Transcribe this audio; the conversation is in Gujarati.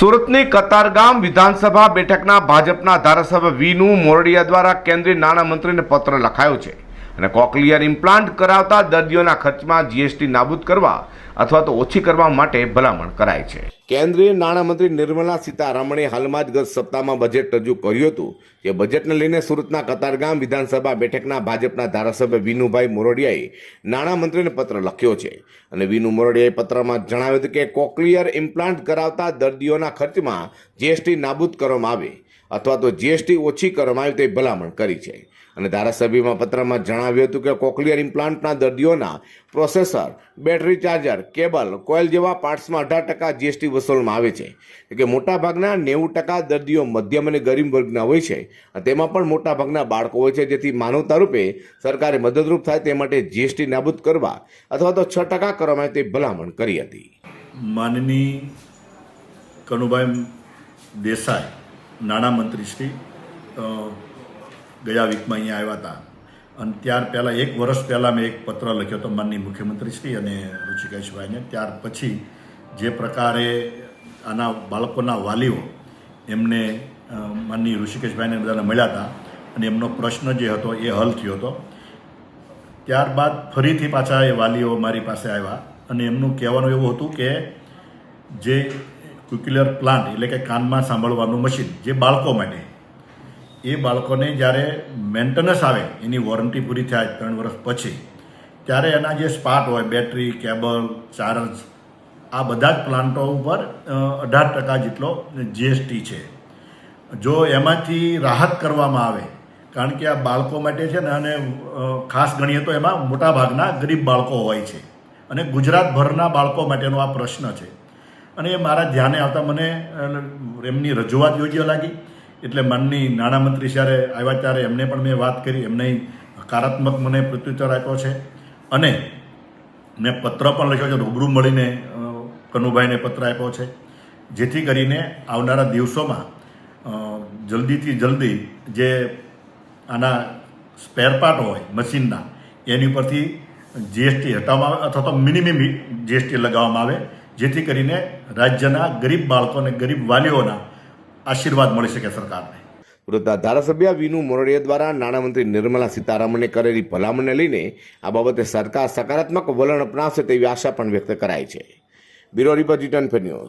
સુરતની કતારગામ વિધાનસભા બેઠકના ભાજપના ધારાસભ્ય વીનું મોરડિયા દ્વારા કેન્દ્રીય નાણામંત્રીને પત્ર લખાયો છે. અને કોકલિયર ઇમ્પ્લાન્ટ કરાવતા દર્દીઓના ખર્ચમાં જીએસટી નાબૂદ કરવા અથવા તો ઓછી કરવા માટે ભલામણ કરાય છે. કેન્દ્રીય નાણામંત્રી નિર્મલા સીતારમણે હાલમાં જ ગત સપ્તાહમાં બજેટ રજૂ કર્યું હતું જે બજેટને લઈને સુરતના કતારગામ વિધાનસભા બેઠકના ભાજપના ધારાસભ્ય વિનુભાઈ મોરડિયાએ નાણામંત્રીને પત્ર લખ્યો છે. અને વિનુ મોરડિયાએ પત્રમાં જણાવ્યું હતું કે કોકલિયર ઇમ્પ્લાન્ટ કરાવતા દર્દીઓના ખર્ચમાં જીએસટી નાબૂદ કરવામાં આવે અથવા તો જીએસટી ઓછી કરવામાં આવે તે ભલામણ કરી છે. અને ધારાસભ્યમાં પત્રમાં જણાવ્યું હતું કે કોકલિયર ઇમ્પ્લાન્ટના દર્દીઓના processor, battery charger, cable, coil જેવા પાર્ટ્સમાં અઢાર ટકા જીએસટી વસૂલવામાં આવે છે. કે મોટાભાગના નેવું ટકા દર્દીઓ મધ્યમ અને ગરીબ વર્ગના હોય છે તેમાં પણ મોટાભાગના બાળકો હોય છે. જેથી માનવતા રૂપે સરકારે મદદરૂપ થાય તે માટે જીએસટી નાબૂદ કરવા અથવા તો છ ટકા કરવામાં તે ભલામણ કરી હતી. માનની કનુભાઈ દેસાઈ, નાણામંત્રી શ્રી ગયા વીકમાં અહીંયા આવ્યા હતા. અને ત્યાર પહેલાં, એક વર્ષ પહેલાં મેં એક પત્ર લખ્યો હતો માનની મુખ્યમંત્રી શ્રી અને ઋષિકેશભાઈને. ત્યાર પછી જે પ્રકારે આના બાળકોના વાલીઓ એમને માનની ઋષિકેશભાઈને બધાને મળ્યા હતા અને એમનો પ્રશ્ન જે હતો એ હલ થયો હતો. ત્યારબાદ ફરીથી પાછા એ વાલીઓ મારી પાસે આવ્યા અને એમનું કહેવાનું એવું હતું કે જે ક્યુક્યુલર પ્લાન્ટ, એટલે કે કાનમાં સાંભળવાનું મશીન, જે બાળકો માટે એ બાળકોને જ્યારે મેન્ટેનન્સ આવે, એની વોરંટી પૂરી થાય ત્રણ વર્ષ પછી, ત્યારે એના જે સ્પાર્ટ હોય, બેટરી, કેબલ ચાર્જ આ બધા જ પ્લાન્ટો ઉપર અઢાર ટકા જેટલો જીએસટી છે. જો એમાંથી રાહત કરવામાં આવે, કારણ કે આ બાળકો માટે છે ને, અને ખાસ ગણીએ તો એમાં મોટા ભાગના ગરીબ બાળકો હોય છે. અને ગુજરાતભરના બાળકો માટેનો આ પ્રશ્ન છે. અને એ મારા ધ્યાને આવતા મને એમની રજૂઆત યોગ્ય લાગી. એટલે માનની નાણામંત્રી જ્યારે આવ્યા ત્યારે એમને પણ મેં વાત કરી, એમને હકારાત્મક મને પ્રત્યુત્તર આપ્યો છે. અને મેં પત્ર પણ લખ્યો છે, રૂબરૂ મળીને કનુભાઈને પત્ર આપ્યો છે. જેથી કરીને આવનારા દિવસોમાં જલ્દીથી જલ્દી જે આના સ્પેર પાર્ટ હોય, મશીનના, એની ઉપરથી જીએસટી હટાવવામાં આવે અથવા તો મિનિમમ જીએસટી લગાવવામાં આવે, જેથી કરીને રાજ્યના ગરીબ બાળકો અને ગરીબ વાલીઓના આશીર્વાદ મળી શકે સરકારને. વૃદ્ધા ધારાસભ્ય વિનુ મોરડિયા દ્વારા નાણામંત્રી નિર્મલા સીતારામને કરેલી ભલામણને લઈને આ બાબતે સરકાર સકારાત્મક વલણ અપનાવશે તેવી આશા પણ વ્યક્ત કરાઈ છે. Bureau report return fair news.